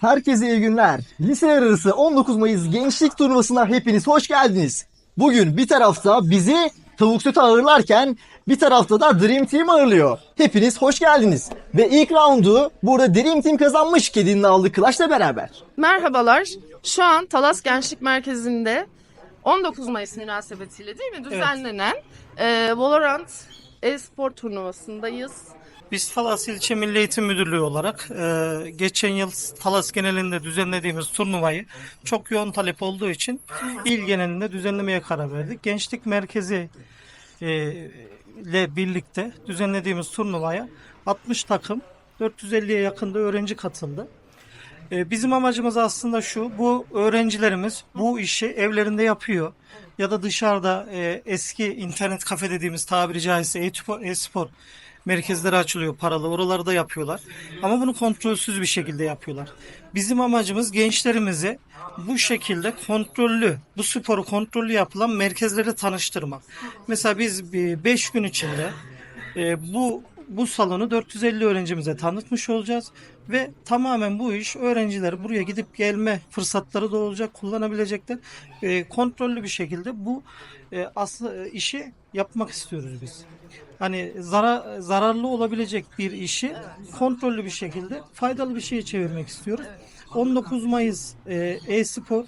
Herkese iyi günler. Liseler arası 19 Mayıs Gençlik Turnuvası'na hepiniz hoş geldiniz. Bugün bir tarafta bizi tavuk sütü ağırlarken bir tarafta da Dream Team ağırlıyor. Hepiniz hoş geldiniz. Ve ilk roundu burada Dream Team kazanmış kedinin aldığı Clash'la beraber. Merhabalar. Şu an Talas Gençlik Merkezi'nde 19 Mayıs münasebetiyle değil mi düzenlenen e, Valorant e-spor turnuvasındayız. Biz Talas İlçe Milli Eğitim Müdürlüğü olarak e, geçen yıl Talas genelinde düzenlediğimiz turnuvayı çok yoğun talep olduğu için il genelinde düzenlemeye karar verdik. Gençlik Merkezi e, ile birlikte düzenlediğimiz turnuvaya 60 takım 450'ye yakında öğrenci katıldı. E, Bizim amacımız aslında şu, bu öğrencilerimiz bu işi evlerinde yapıyor ya da dışarıda eski internet kafe dediğimiz tabiri caizse e-spor merkezleri açılıyor paralı, oralarda yapıyorlar. Ama bunu kontrolsüz bir şekilde yapıyorlar. Bizim amacımız gençlerimizi bu şekilde kontrollü, bu sporu kontrollü yapılan merkezlere tanıştırmak. Mesela biz 5 gün içinde e, bu bu salonu 450 öğrencimize tanıtmış olacağız ve tamamen bu iş öğrenciler buraya gidip gelme fırsatları da olacak, kullanabilecekler. E, kontrollü bir şekilde bu e, aslı e, işi yapmak istiyoruz biz. Hani zarar, zararlı olabilecek bir işi kontrollü bir şekilde faydalı bir şeye çevirmek istiyoruz. 19 Mayıs e, e-spor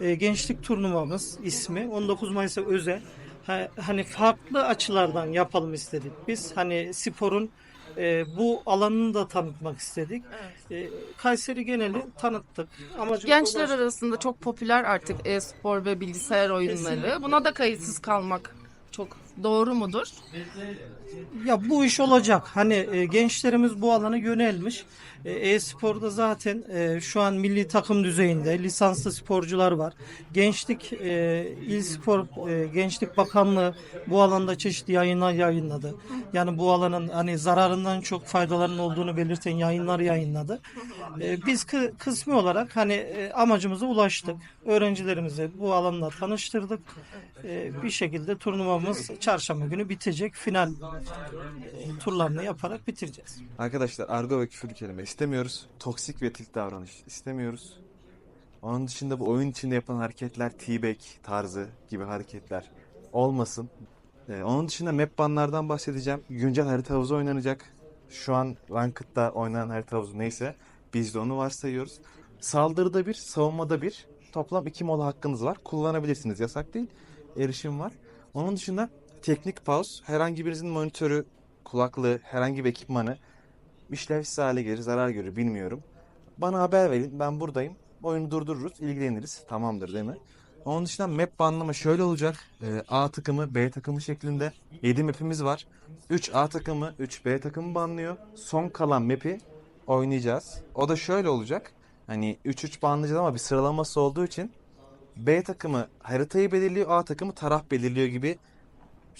e, gençlik turnuvamız ismi. 19 Mayıs'a özel. Ha- hani farklı açılardan yapalım istedik biz. Hani sporun e, bu alanını da tanıtmak istedik. E, Kayseri geneli tanıttık. Amacımız Gençler ulaştık. arasında çok popüler artık e-spor ve bilgisayar oyunları. Buna da kayıtsız kalmak çok doğru mudur? Ya bu iş olacak. Hani e, gençlerimiz bu alana yönelmiş. E, E-sporda zaten e, şu an milli takım düzeyinde lisanslı sporcular var. Gençlik e, İl Spor e, Gençlik Bakanlığı bu alanda çeşitli yayınlar yayınladı. Yani bu alanın hani zararından çok faydalarının olduğunu belirten yayınlar yayınladı. E, biz kı- kısmi olarak hani e, amacımıza ulaştık. Öğrencilerimizi bu alanla tanıştırdık. E, bir şekilde turnuvamız çarşamba günü bitecek. Final e, turlarını yaparak bitireceğiz. Arkadaşlar argo ve küfür kelime istemiyoruz. Toksik ve tilt davranış istemiyoruz. Onun dışında bu oyun içinde yapılan hareketler T-Bag tarzı gibi hareketler olmasın. Ee, onun dışında map banlardan bahsedeceğim. Güncel harita havuzu oynanacak. Şu an Ranked'da oynanan harita havuzu neyse biz de onu varsayıyoruz. Saldırıda bir, savunmada bir. Toplam iki mola hakkınız var. Kullanabilirsiniz. Yasak değil. Erişim var. Onun dışında teknik pause. Herhangi birinizin monitörü, kulaklığı, herhangi bir ekipmanı işlevsiz hale gelir, zarar görür bilmiyorum. Bana haber verin, ben buradayım. Oyunu durdururuz, ilgileniriz. Tamamdır değil mi? Onun dışında map banlama şöyle olacak. Ee, A takımı, B takımı şeklinde 7 map'imiz var. 3 A takımı, 3 B takımı banlıyor. Son kalan map'i oynayacağız. O da şöyle olacak. Hani 3-3 banlayacağız ama bir sıralaması olduğu için B takımı haritayı belirliyor, A takımı taraf belirliyor gibi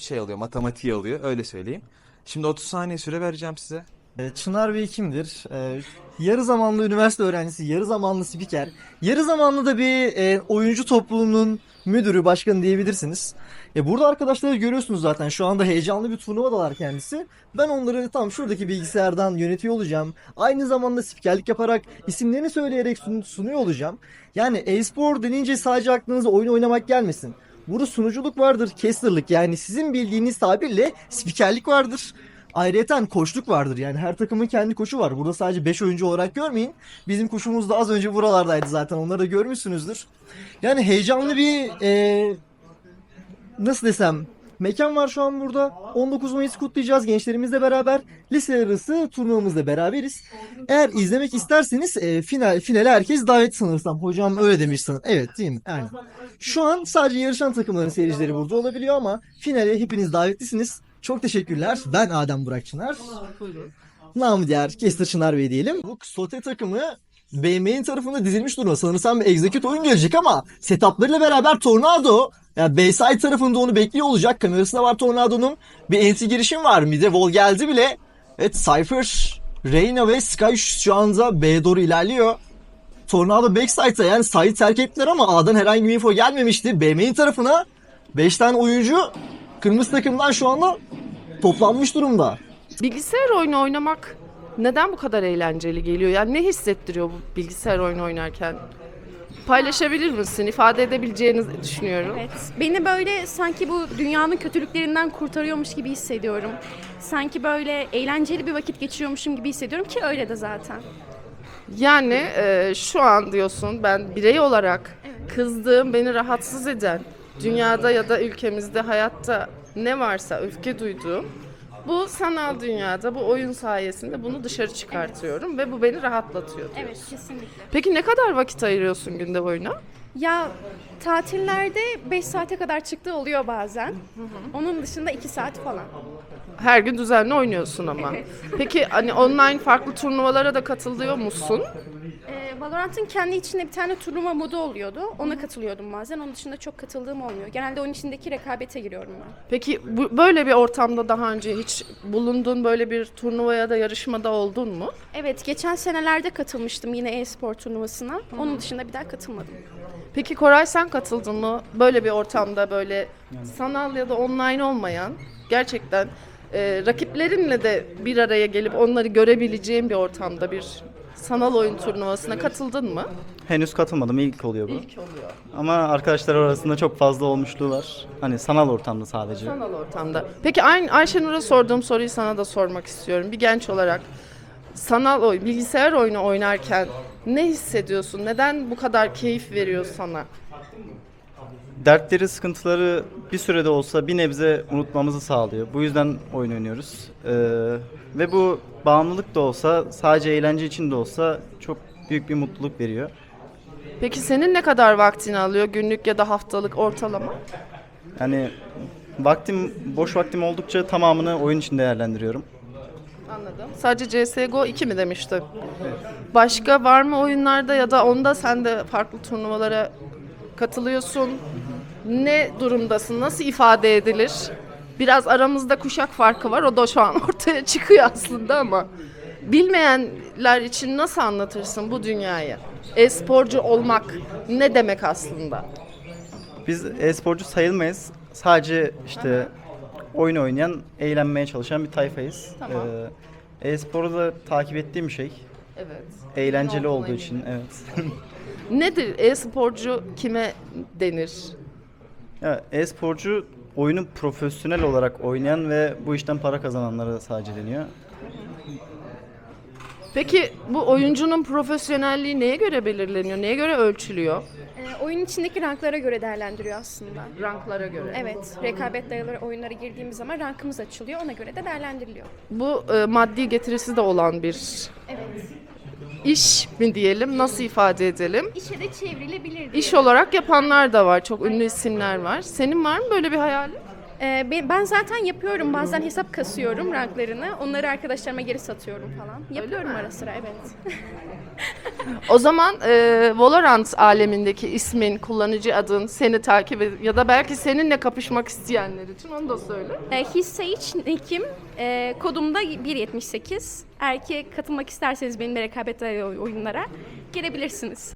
şey oluyor, matematiği oluyor. Öyle söyleyeyim. Şimdi 30 saniye süre vereceğim size. Ee, Çınar Bey kimdir? Ee, yarı zamanlı üniversite öğrencisi, yarı zamanlı spiker, yarı zamanlı da bir e, oyuncu topluluğunun müdürü, başkanı diyebilirsiniz. E, burada arkadaşları görüyorsunuz zaten. Şu anda heyecanlı bir turnuvadalar kendisi. Ben onları tam şuradaki bilgisayardan yönetiyor olacağım. Aynı zamanda spikerlik yaparak isimlerini söyleyerek sun- sunuyor olacağım. Yani e-spor denince sadece aklınıza oyun oynamak gelmesin. Burada sunuculuk vardır, casterlık yani sizin bildiğiniz tabirle spikerlik vardır. Ayrıyeten koçluk vardır yani her takımın kendi koçu var. Burada sadece 5 oyuncu olarak görmeyin. Bizim koçumuz da az önce buralardaydı zaten onları da görmüşsünüzdür. Yani heyecanlı bir e, nasıl desem mekan var şu an burada. 19 Mayıs kutlayacağız gençlerimizle beraber. Lise arası turnuvamızda beraberiz. Eğer izlemek isterseniz e, final finale herkes davet sanırsam. Hocam öyle demiş sanırım. Evet değil mi? Aynen. Şu an sadece yarışan takımların seyircileri burada olabiliyor ama finale hepiniz davetlisiniz. Çok teşekkürler. Ben Adem Burak Çınar. Namı diğer Kester Çınar Bey diyelim. Bu Sote takımı BM'nin tarafında dizilmiş durumda. Sanırsam bir execute oyun gelecek ama setuplarıyla beraber Tornado ya Bayside tarafında onu bekliyor olacak. Kamerasında var Tornado'nun. Bir NT girişim var. Mid'e wall geldi bile. Evet Cypher, Reyna ve Sky şu anda B'ye doğru ilerliyor. Tornado backside'da yani site'i terk ettiler ama A'dan herhangi bir info gelmemişti. B main tarafına 5 tane oyuncu kırmızı takımdan şu anda toplanmış durumda. Bilgisayar oyunu oynamak Neden bu kadar eğlenceli geliyor? Yani ne hissettiriyor bu bilgisayar oyunu oynarken? Paylaşabilir misin? İfade edebileceğini düşünüyorum. Evet. Beni böyle sanki bu dünyanın kötülüklerinden kurtarıyormuş gibi hissediyorum. Sanki böyle eğlenceli bir vakit geçiriyormuşum gibi hissediyorum ki öyle de zaten. Yani e, şu an diyorsun ben birey olarak kızdığım, beni rahatsız eden, dünyada ya da ülkemizde hayatta ne varsa öfke duyduğum bu sanal dünyada, bu oyun sayesinde bunu dışarı çıkartıyorum ve bu beni rahatlatıyor. diyorsun. Evet kesinlikle. Peki ne kadar vakit ayırıyorsun günde oyuna? Ya tatillerde 5 saate kadar çıktığı oluyor bazen. Onun dışında 2 saat falan. Her gün düzenli oynuyorsun ama. Peki hani online farklı turnuvalara da katılıyor musun? Ee, Valorant'ın kendi içinde bir tane turnuva modu oluyordu. Ona katılıyordum bazen. Onun dışında çok katıldığım olmuyor. Genelde oyun içindeki rekabete giriyorum ben. Peki bu, böyle bir ortamda daha önce hiç bulundun böyle bir turnuvaya da yarışmada oldun mu? Evet, geçen senelerde katılmıştım yine e-spor turnuvasına. Onun dışında bir daha katılmadım. Peki Koray sen katıldın mı? Böyle bir ortamda böyle sanal ya da online olmayan gerçekten e, rakiplerinle de bir araya gelip onları görebileceğin bir ortamda bir sanal oyun turnuvasına katıldın mı? Henüz katılmadım. ilk oluyor bu. İlk oluyor. Ama arkadaşlar arasında çok fazla olmuşluğu var. Hani sanal ortamda sadece. Sanal ortamda. Peki aynı Ayşenur'a sorduğum soruyu sana da sormak istiyorum. Bir genç olarak sanal oyun, bilgisayar oyunu oynarken ne hissediyorsun? Neden bu kadar keyif veriyor sana? Dertleri, sıkıntıları bir sürede olsa bir nebze unutmamızı sağlıyor. Bu yüzden oyun oynuyoruz. Ee, ve bu bağımlılık da olsa, sadece eğlence için de olsa çok büyük bir mutluluk veriyor. Peki senin ne kadar vaktini alıyor günlük ya da haftalık ortalama? Yani vaktim, boş vaktim oldukça tamamını oyun için değerlendiriyorum. Anladım. Sadece CSGO 2 mi demiştin? Başka var mı oyunlarda ya da onda sen de farklı turnuvalara katılıyorsun? Ne durumdasın? Nasıl ifade edilir? Biraz aramızda kuşak farkı var. O da şu an ortaya çıkıyor aslında ama bilmeyenler için nasıl anlatırsın bu dünyayı? E-sporcu olmak ne demek aslında? Biz e-sporcu sayılmayız. Sadece işte oyun oynayan, eğlenmeye çalışan bir tayfayız. Tamam. Ee, e-sporu da takip ettiğim bir şey. Evet. Eğlenceli olduğu için evet. Nedir e-sporcu kime denir? Ya, e-sporcu oyunu profesyonel olarak oynayan ve bu işten para kazananlara sadece deniyor. Peki bu oyuncunun profesyonelliği neye göre belirleniyor? Neye göre ölçülüyor? Ee, oyun içindeki ranklara göre değerlendiriyor aslında. Ranklara göre. Evet, rekabet dayalı oyunlara girdiğimiz zaman rankımız açılıyor. Ona göre de değerlendiriliyor. Bu e, maddi getirisi de olan bir Evet. İş mi diyelim? Nasıl ifade edelim? İşe de çevrilebilir diye. İş olarak yapanlar da var. Çok ünlü isimler var. Senin var mı böyle bir hayalin? Ee, ben- zaten yapıyorum. Bazen hesap kasıyorum ranklarını. Onları arkadaşlarıma geri satıyorum falan. Yapıyorum ara sıra evet. O zaman e, Valorant alemindeki ismin, kullanıcı adın seni takip ed- ya da belki seninle kapışmak isteyenler için onu da söyle. Ee, Hisse hiç Nick'im. Ee, kodum da 1.78. Eğer ki katılmak isterseniz benimle rekabet oyunlara girebilirsiniz.